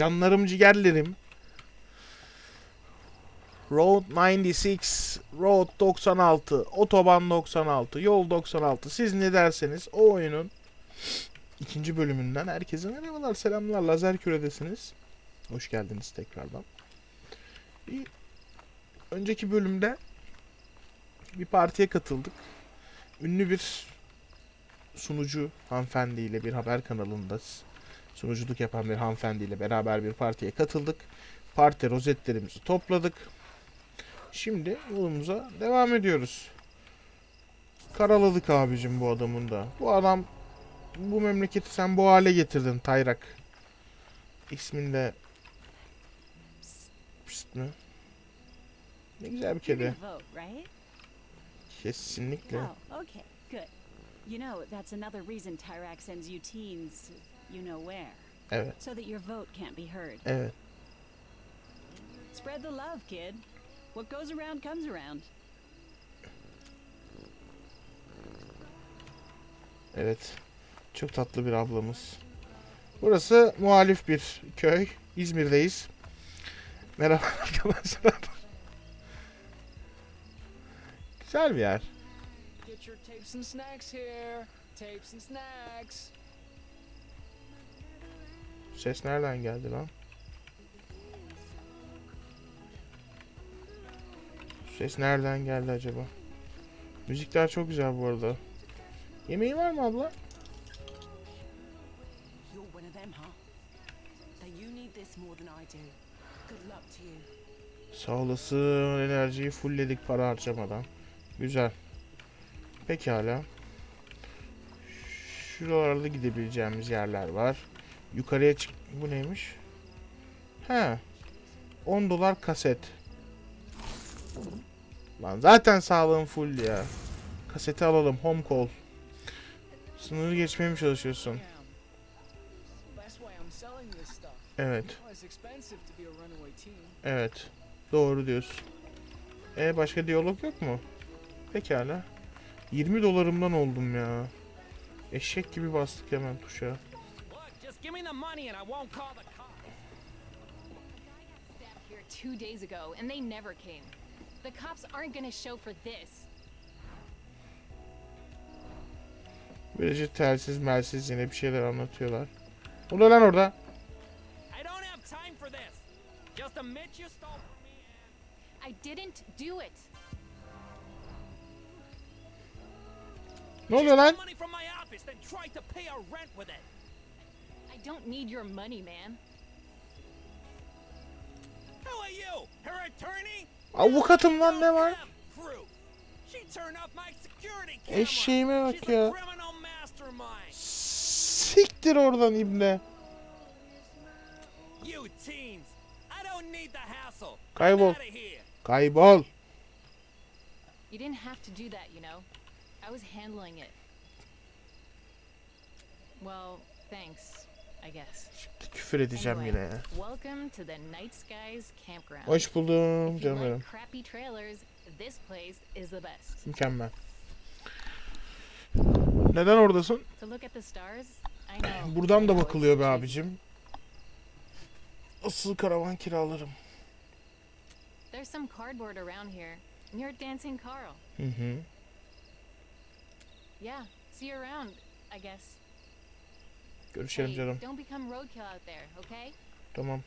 Canlarım ciğerlerim. Road 96, Road 96, Otoban 96, Yol 96. Siz ne derseniz o oyunun ikinci bölümünden herkese merhabalar, selamlar. Lazer Küre'desiniz. Hoş geldiniz tekrardan. Bir önceki bölümde bir partiye katıldık. Ünlü bir sunucu hanımefendiyle bir haber kanalında sunuculuk yapan bir hanımefendiyle beraber bir partiye katıldık. Parti rozetlerimizi topladık. Şimdi yolumuza devam ediyoruz. Karaladık abicim bu adamın da. Bu adam bu memleketi sen bu hale getirdin Tayrak. İsmin de Pist mi? Ne güzel bir kedi. Kesinlikle. Oh. You know, that's another reason Tyrak sends you teens, you know where, Evet, so that your vote can't be heard. evet. Spread the love, kid. What goes around comes around. Evet. Çok tatlı bir ablamız. Burası muhalif bir köy. İzmir'deyiz. Merhaba arkadaşlar. Güzel bir yer. Get your tapes and snacks here. Tapes and snacks. Ses nereden geldi lan? Ses nereden geldi acaba? Müzikler çok güzel bu arada. Yemeği var mı abla? Sağ olasın. Enerjiyi fullledik para harcamadan. Güzel. Pekala. Şuralarda gidebileceğimiz yerler var. Yukarıya çık... Bu neymiş? He. 10 dolar kaset. Lan zaten sağlığım full ya. Kaseti alalım. Home call. Sınırı geçmeye mi çalışıyorsun? Evet. Evet. Doğru diyorsun. E başka diyalog yok mu? Pekala. 20 dolarımdan oldum ya. Eşek gibi bastık hemen tuşa. Look, just give me the money and I won't call the cops. A guy got stabbed here two days ago, and they never came. The cops aren't gonna show for this. Böylece telsiz melsiz yine bir şeyler anlatıyorlar. O da lan orada. I don't have time for this. Just admit you stole from me and... I didn't do it. Ne oluyor lan? money from my office, then tried to pay our rent with it. I don't need your money, man. Who are you? Her attorney? Avukatım lan ne var? Proof. She turned off my security camera. Eşeğime bak She's a ya. criminal mastermind. Siktir oradan ibne. Kaybol. Kaybol. You didn't have to do that, you know. I was handling it. Well, thanks, I guess. Küfür edeceğim yine ya. welcome to the Night Skies Campground. Hoş buldum canım benim. like crappy trailers, this place is the best. Mükemmel. Neden oradasın? To look at the stars, I know. Buradan da bakılıyor be abicim. Asıl karavan kiralarım. There's some cardboard around here. Near Dancing Carl. Hı. Yeah, see you around, I guess. Görüşelim Hey, canım. don't become roadkill out there, okay? Tamam.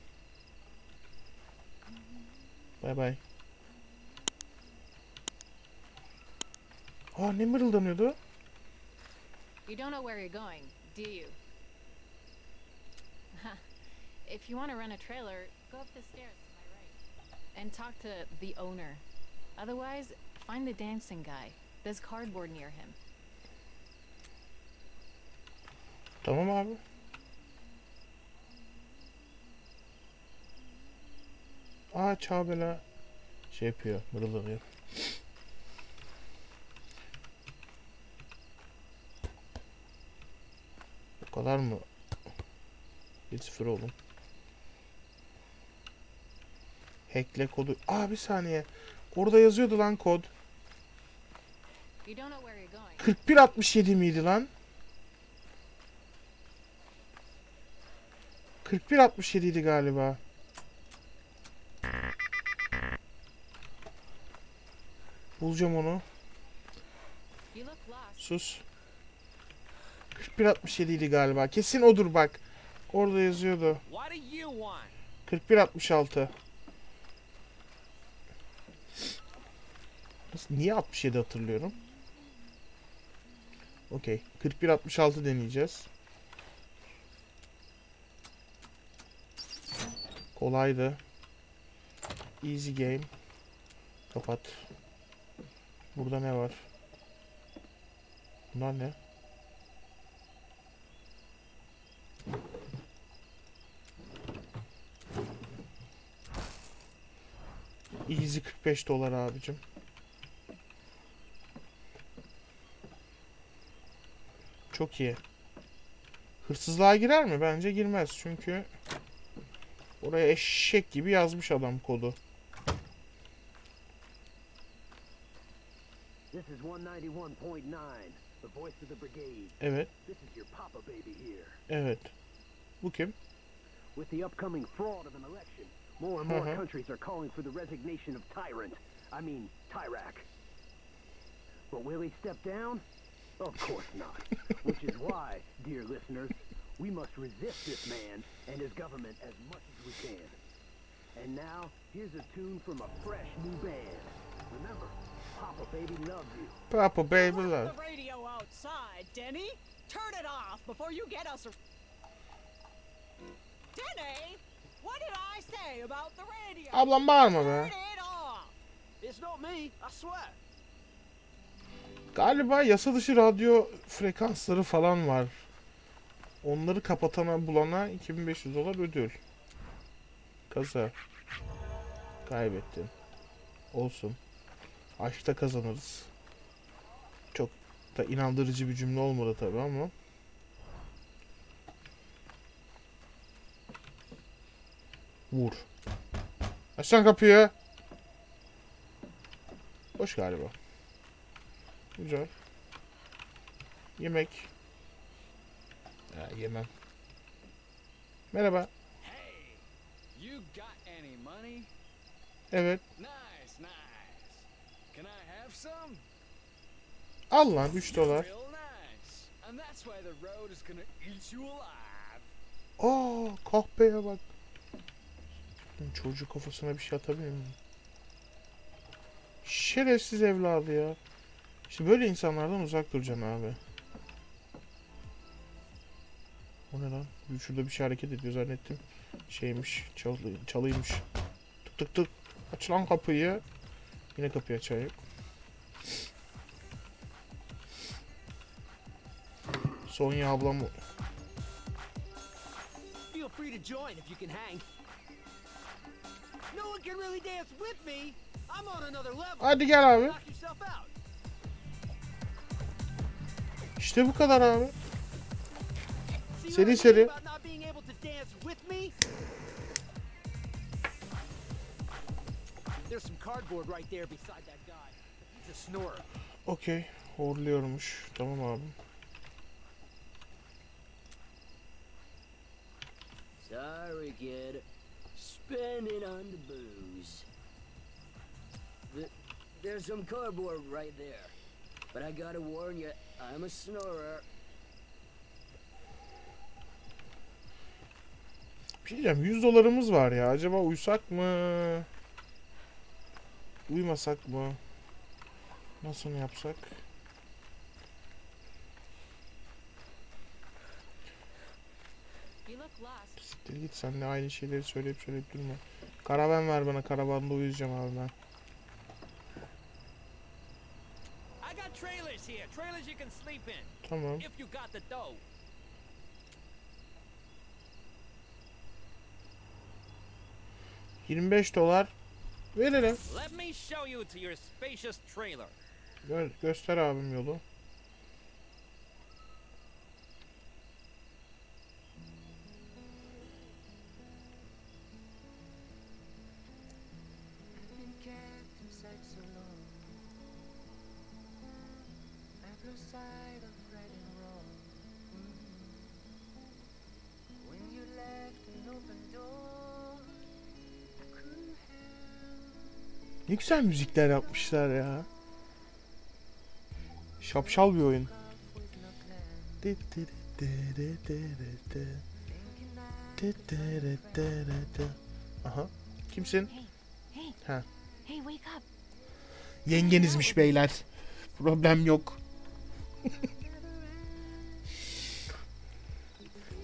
Bay bay. Aa ne mırıldanıyordu? You don't know where you're going, do you? if you want to run a trailer, go up the stairs to my right and talk to the owner. Otherwise, find the dancing guy. There's cardboard near him. Tamam abi. Aa Çağbela şey yapıyor, mırıldanıyor. Bu kadar mı? 1-0 oğlum. Hackle kodu. Aa bir saniye. Orada yazıyordu lan kod. You don't know where you're going. 4167 miydi lan? 41.67 idi galiba. Bulacağım onu. Sus. 41.67 idi galiba. Kesin odur bak. Orada yazıyordu. What do you want? 41.66. Nasıl, niye 67 hatırlıyorum? Okey. 41.66 deneyeceğiz. Kolaydı. Easy game. Kapat. Burada ne var? Bunlar ne? Easy 45 dolar abicim. Çok iyi. Hırsızlığa girer mi? Bence girmez. Çünkü oraya eşek gibi yazmış adam kodu. This is 191.9, the voice of the brigade. Evet, This is your papa baby here. evet. Bu kim? With the upcoming fraud of an election, more and more countries are calling for the resignation of Tyrant. I mean, Tyrak. But will he step down? Of course not. Which is why, dear listeners, we must resist this man and his government as much as we can. And now, here's a tune from a fresh new band. Remember, Papa Baby loves you. Papa Baby Leave Love. the radio outside, Denny. Turn it off before you get us. A... Denny, what did I say about the radio? Ablam bağırma Turn be. it off. It's not me, I swear. Galiba yasa dışı radyo frekansları falan var. Onları kapatana bulana 2500 dolar ödül. Kaza. Kaybettin. Olsun. Aşkta kazanırız. Çok da inandırıcı bir cümle olmadı tabi ama. Vur. Aç lan kapıyı. Boş galiba. Güzel. Yemek. Ya, yemem. Merhaba. Evet. Nice, nice. Can I have some? Al lan 3 dolar. Aa kahpeye bak. Çocuk kafasına bir şey atabilir miyim? Şerefsiz evladı ya. İşte böyle insanlardan uzak duracaksın abi. O ne lan? Bir Şurada bir şey hareket ediyor zannettim. Şeymiş, çalı, çalıymış. Tık tık tık. Aç lan kapıyı. Yine kapıyı açan yok. Sonya ablam Feel free to join if you can hang. No one can really dance with me. I'm on another level. Hadi gel abi. İşte bu kadar abi. Seri seri. Okey. Horluyormuş. Tamam abi. Sorry, kid. Spending on the booze. Th- there's some cardboard right there. But I gotta warn you, I'm a snorer. Bir şey diyeceğim. 100 dolarımız var ya. Acaba uysak mı? Uymasak mı? Nasıl yapsak? Siktir git sen de aynı şeyleri söyleyip söyleyip durma. Karavan ver bana. Karavanda uyuyacağım abi ben. I 25 dolar verelim. Gö göster abim yolu. Ne güzel müzikler yapmışlar ya. Şapşal bir oyun. Aha. Kimsin? Ha. Yengenizmiş beyler. Problem yok.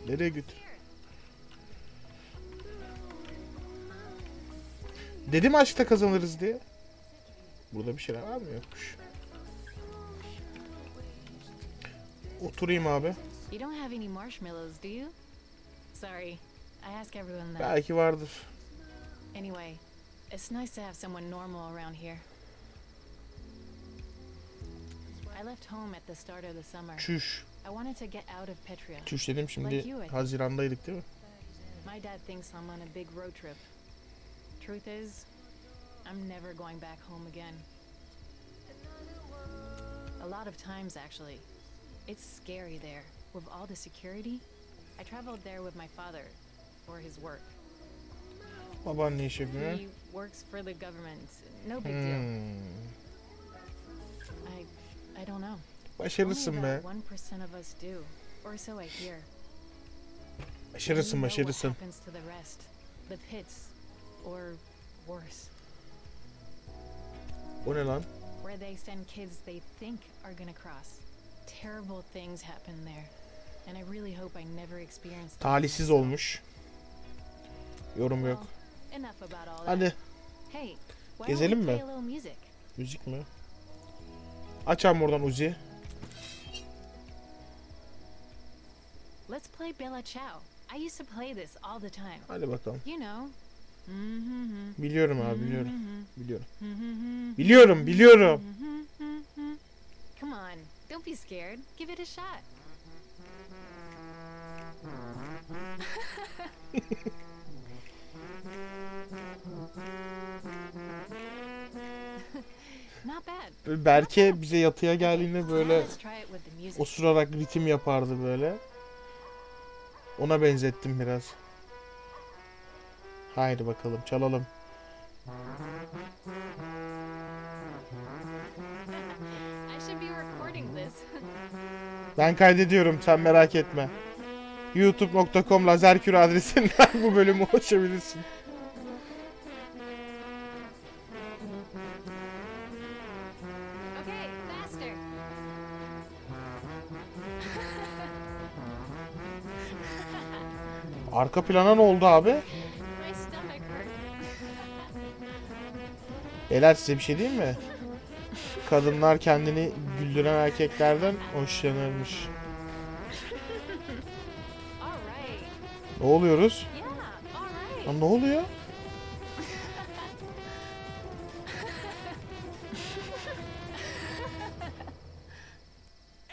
Nereye götür? Dedim aşkta kazanırız diye. Burada bir şeyler var mı yokmuş. Oturayım abi. You don't have any marshmallows, do you? Sorry, I ask everyone that. Belki vardır. Anyway, it's nice to have someone normal around here. I left home at the start of the summer. Çüş. I wanted to get out of Petria. Çüş dedim şimdi. Haziran'daydık değil mi? My dad thinks I'm on a big road trip. Truth is, I'm never going back home again. A lot of times, actually. It's scary there. With all the security, I traveled there with my father for his work. Baban ne iş yapıyor? He works for the government. No big deal. Hmm. I, I don't know. Başarısın Only be. about one percent of us do, or so I hear. Başarısın You know what happens to the rest, the pits, or worse, O ne lan? where they send kids they think are gonna cross. Terrible things happen there, and I really hope I never experience. them Talihsiz olmuş. Yorum yok. Well, enough about all that. Hadi Hey, why don't we Gezelim mi? play a little music? müzik mi? Aç abi oradan Uzi. Let's play Bella Ciao. I used to play this all the time. Hadi bakalım. You know. Mm-hmm. Biliyorum abi biliyorum. Mm-hmm. Biliyorum. Mm-hmm. Biliyorum biliyorum. Come on, don't be scared. Give it a shot. Berke bize yatıya geldiğinde böyle osurarak ritim yapardı böyle. Ona benzettim biraz. Haydi bakalım çalalım. Ben kaydediyorum sen merak etme. youtube.com lazerkür adresinden bu bölümü ulaşabilirsin. Arka plana ne oldu abi? Beyler size bir şey diyeyim mi? Kadınlar kendini güldüren erkeklerden hoşlanırmış. Ne oluyoruz? Lan ne oluyor?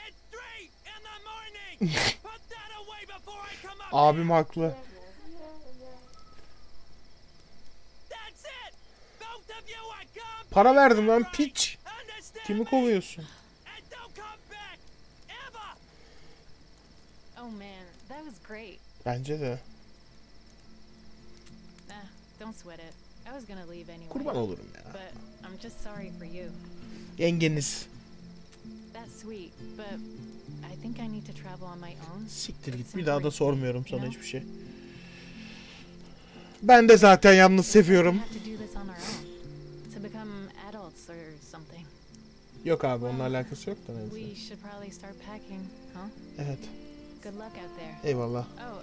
It's three in the morning. Put that away before I come up. Abim haklı. That's it. Both of you are gone. Para verdim lan piç. Kimi kovuyorsun? Oh. Bence de. Kurban olurum ya. Yengeniz. Siktir git. Bir daha da sormuyorum sana hiçbir şey. Ben de zaten yalnız seviyorum. We to become adults or something. Yok abi onunla alakası yok da We neyse. should probably start packing, huh? Evet. Good luck out there. Eyvallah. Oh,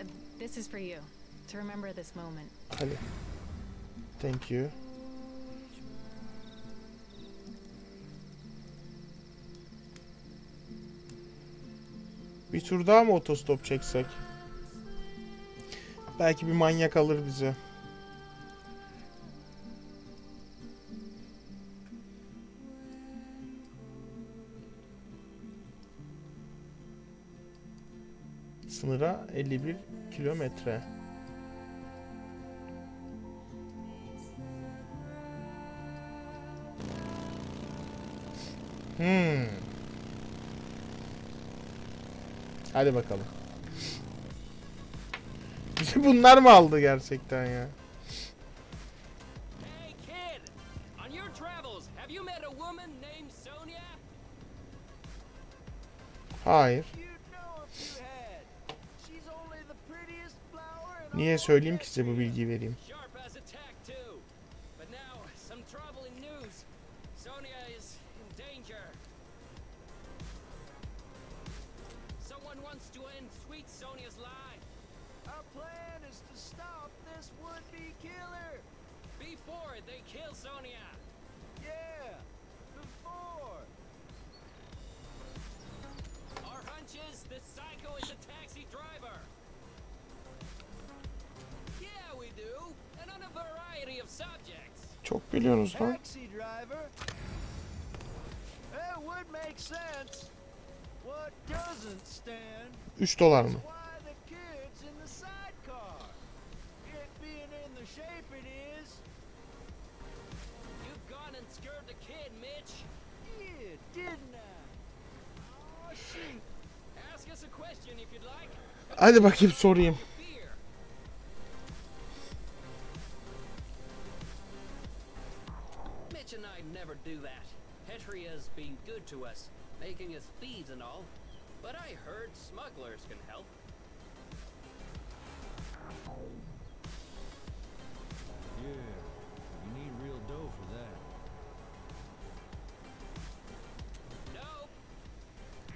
uh, this is for you. To remember this moment. Hadi. Thank you. Bir tur daha mı otostop çeksek? Belki bir manyak alır bizi. Sınıra 51 kilometre. Hmm. Hadi bakalım. Bunlar mı aldı gerçekten ya? Hayır. Niye söyleyeyim ki size bu bilgiyi vereyim? Sharp as a tack, too. But now, some troubling news. Sonia is in danger. Someone wants to end sweet Sonia's life. Our plan is to stop this would-be killer. Before they kill Sonia. Yeah, before. Our hunch is this psycho is a taxi driver. What doesn't stand 3 dolar is mı? why the kid's do that. Petria's been good to us, making us feeds and all. But I heard smugglers can help. Yeah, you need real dough for that. No.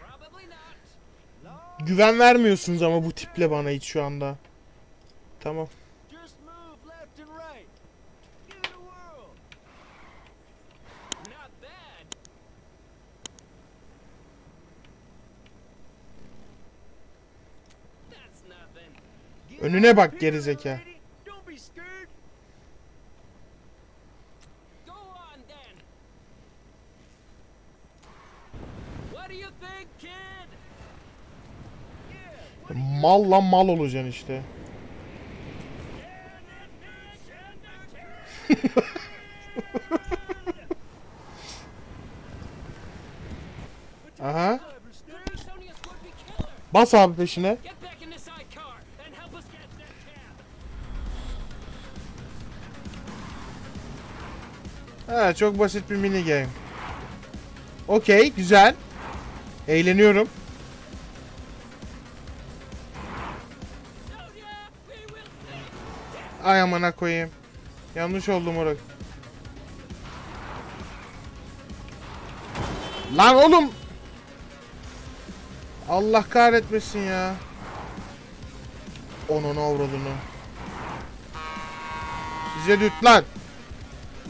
Probably not. Güven vermiyorsunuz ama bu tiple bana hiç şu anda. Tamam. Just move left and right. Give it a whirl. Not bad. That's nothing. Get Önüne out bak here, gerizeka. lady. Don't be scared. Go on then. What do you think, kid? Yeah, Mal lan mal olacaksın işte. Aha. Bas abi peşine. Ha çok basit bir mini game. Okey güzel. Eğleniyorum. Ay amına koyayım. Yanlış oldu moruk. Lan oğlum. Allah kahretmesin ya. Onun avradını. Bize düt lan.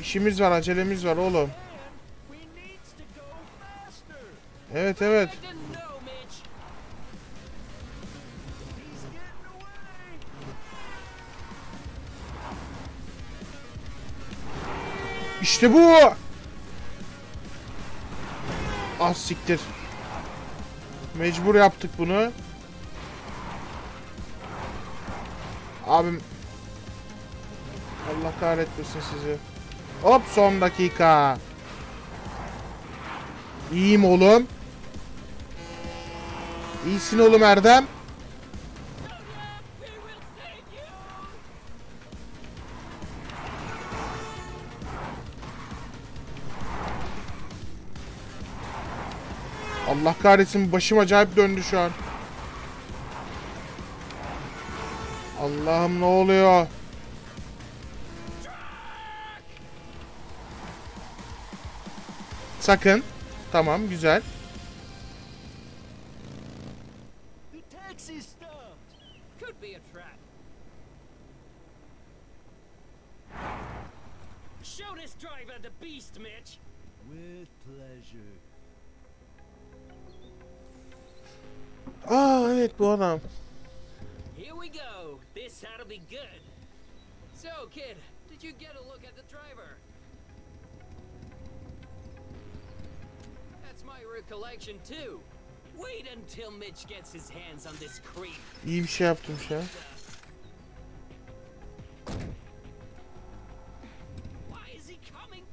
İşimiz var, acelemiz var oğlum. Evet evet. İşte bu. Az siktir. Mecbur yaptık bunu. Abim. Allah kahretmesin sizi. Hop son dakika. İyiyim oğlum. İyisin oğlum Erdem. Allah kahretsin başım acayip döndü şu an. Allah'ım ne oluyor? Sakın. Tamam güzel. Show this driver the beast, Mitch. With pleasure. Aa evet bu adam. Here we go. This ought to be good. So, kid, did you get a look at the driver? İyi bir şey yaptım şu an. Why is he coming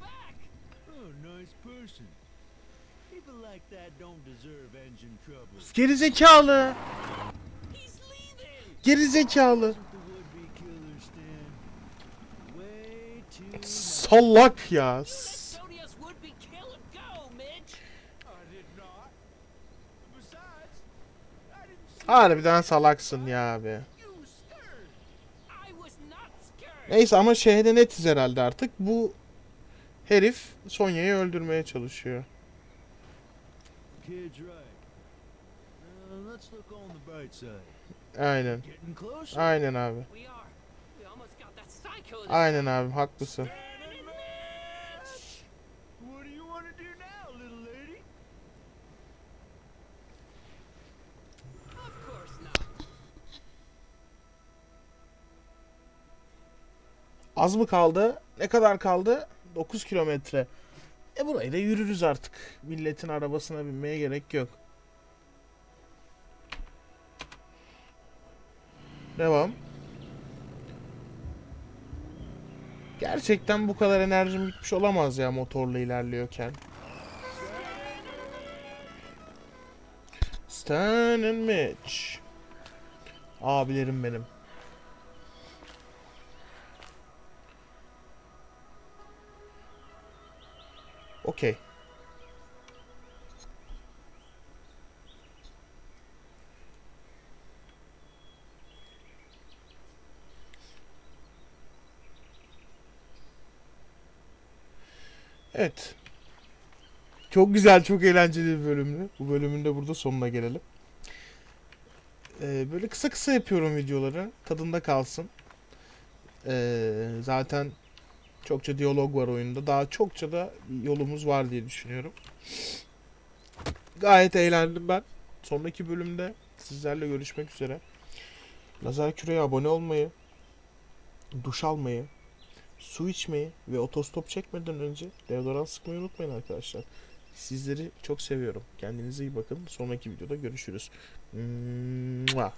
Harbiden salaksın ya abi. Neyse ama şehre netiz herhalde artık. Bu herif Sonya'yı öldürmeye çalışıyor. Side. Aynen. Aynen abi. Aynen abi haklısın. Stand a match! What do you want to do now, little lady? Of course not. Az mı kaldı? Ne kadar kaldı? 9 kilometre. E burayı da yürürüz artık. Milletin arabasına binmeye gerek yok. Devam. Gerçekten bu kadar enerjim gitmiş olamaz ya motorla ilerliyorken. Stan and Mitch. Abilerim benim. Okey. Evet. Çok güzel, çok eğlenceli bir bölümdü. Bu bölümün de burada sonuna gelelim. Ee, böyle kısa kısa yapıyorum videoları. Tadında kalsın. Ee, zaten Çokça diyalog var oyunda. Daha çokça da yolumuz var diye düşünüyorum. Gayet eğlendim ben. Sonraki bölümde sizlerle görüşmek üzere. Lazer Küre'ye abone olmayı, duş almayı, su içmeyi ve otostop çekmeden önce deodorant sıkmayı unutmayın arkadaşlar. Sizleri çok seviyorum. Kendinize iyi bakın. Sonraki videoda görüşürüz. Mua.